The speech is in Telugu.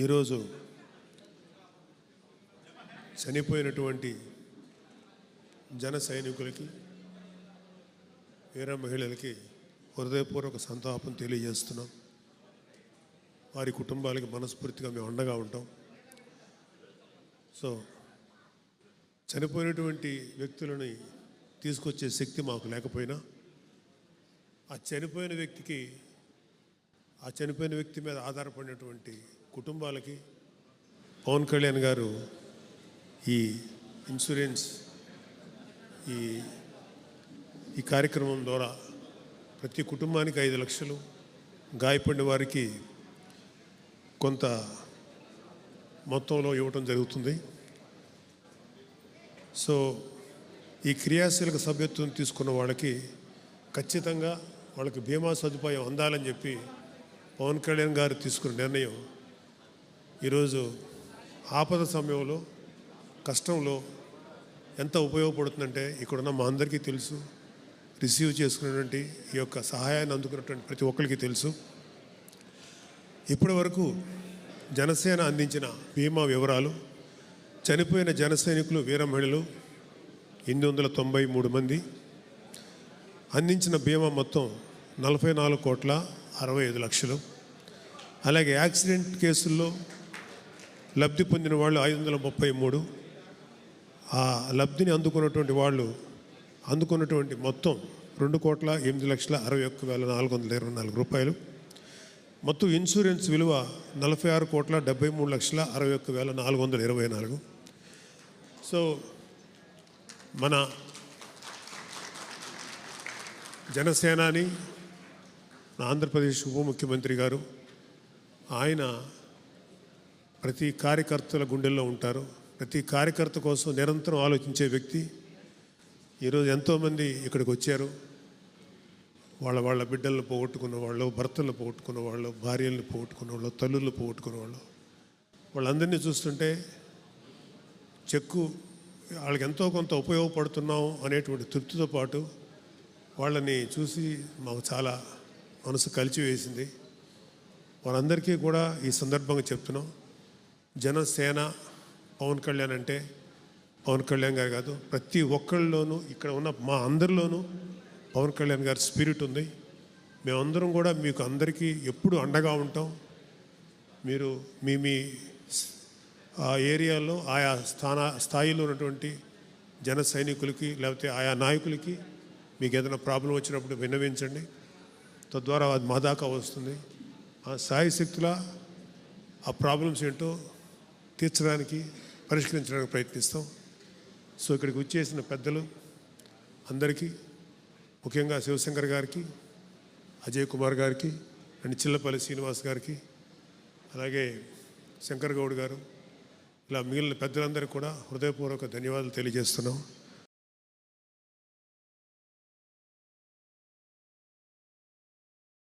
ఈరోజు చనిపోయినటువంటి జన సైనికులకి వీర మహిళలకి హృదయపూర్వక సంతాపం తెలియజేస్తున్నాం. వారి కుటుంబాలకి మనస్ఫూర్తిగా మేము అండగా ఉంటాం. సో చనిపోయినటువంటి వ్యక్తులని తీసుకొచ్చే శక్తి మాకు లేకపోయినా ఆ చనిపోయిన వ్యక్తికి ఆ చనిపోయిన వ్యక్తి మీద ఆధారపడినటువంటి కుటుంబాలకి పవన్ కళ్యాణ్ గారు ఈ ఇన్సూరెన్స్ ఈ ఈ కార్యక్రమం ద్వారా ప్రతి కుటుంబానికి ఐదు లక్షలు గాయపడిన వారికి కొంత మొత్తంలో ఇవ్వటం జరుగుతుంది. సో ఈ క్రియాశీలక సభ్యత్వం తీసుకున్న వాళ్ళకి ఖచ్చితంగా వాళ్ళకి బీమా సదుపాయం అందాలని చెప్పి పవన్ కళ్యాణ్ గారు తీసుకున్న నిర్ణయం ఈరోజు ఆపద సమయంలో కష్టంలో ఎంత ఉపయోగపడుతుందంటే ఇక్కడున్న మా అందరికీ తెలుసు. రిసీవ్ చేసుకున్నటువంటి ఈ యొక్క సహాయాన్ని అందుకున్నటువంటి ప్రతి ఒక్కరికి తెలుసు. ఇప్పటి వరకు జనసేన అందించిన బీమా వివరాలు చనిపోయిన జన సైనికులు వీర మహిళలు ఎనిమిది వందల తొంభై మూడు మంది. అందించిన బీమా మొత్తం నలభై నాలుగు కోట్ల అరవై ఐదు లక్షలు. అలాగే యాక్సిడెంట్ కేసుల్లో లబ్ధి పొందిన వాళ్ళు ఐదు వందల ముప్పై మూడు. ఆ లబ్ధిని అందుకున్నటువంటి వాళ్ళు అందుకున్నటువంటి మొత్తం రెండు కోట్ల ఎనిమిది లక్షల అరవై ఒక్క వేల నాలుగు వందల ఇరవై నాలుగు రూపాయలు. మొత్తం ఇన్సూరెన్స్ విలువ నలభై ఆరు కోట్ల డెబ్బై మూడు లక్షల అరవై ఒక్క వేల నాలుగు వందల ఇరవై నాలుగు. సో మన జనసేనాని ఆంధ్రప్రదేశ్ ఉప ముఖ్యమంత్రి గారు ఆయన ప్రతి కార్యకర్తల గుండెల్లో ఉంటారు. ప్రతి కార్యకర్త కోసం నిరంతరం ఆలోచించే వ్యక్తి. ఈరోజు ఎంతోమంది ఇక్కడికి వచ్చారు. వాళ్ళ వాళ్ళ బిడ్డలను పోగొట్టుకున్న వాళ్ళు భర్తలను పోగొట్టుకున్న వాళ్ళు భార్యలను పోగొట్టుకున్న వాళ్ళు తల్లులను పోగొట్టుకున్న వాళ్ళు. వాళ్ళందరినీ చూస్తుంటే చెక్కు వాళ్ళకి ఎంతో కొంత ఉపయోగపడుతున్నాం అనేటువంటి తృప్తితో పాటు వాళ్ళని చూసి మాకు చాలా మనసు కలిచివేసింది. వారందరికీ కూడా ఈ సందర్భంగా చెప్తున్నాం. జనసేన పవన్ కళ్యాణ్ అంటే పవన్ కళ్యాణ్ గారు కాదు ప్రతి ఒక్కళ్ళలోనూ ఇక్కడ ఉన్న మా అందరిలోనూ పవన్ కళ్యాణ్ గారి స్పిరిట్ ఉంది. మేమందరం కూడా మీకు అందరికీ ఎప్పుడు అండగా ఉంటాం. మీరు మీ మీ ఆ ఏరియాలో ఆయా స్థాన స్థాయిలో ఉన్నటువంటి జన సైనికులకి లేకపోతే ఆయా నాయకులకి మీకు ఏదైనా ప్రాబ్లం వచ్చినప్పుడు విన్నవించండి. తద్వారా అది మా దాకా వస్తుంది. ఆ సాయశక్తుల ఆ ప్రాబ్లమ్స్ ఏంటో తీర్చడానికి పరిష్కరించడానికి ప్రయత్నిస్తాం. సో ఇక్కడికి వచ్చేసిన పెద్దలు అందరికీ ముఖ్యంగా శివశంకర్ గారికి అజయ్ కుమార్ గారికి అండ్ చిల్లపల్లి శ్రీనివాస్ గారికి అలాగే శంకర్ గౌడ్ గారు ఇలా మిగిలిన పెద్దలందరికీ కూడా హృదయపూర్వక ధన్యవాదాలు తెలియజేస్తున్నాం.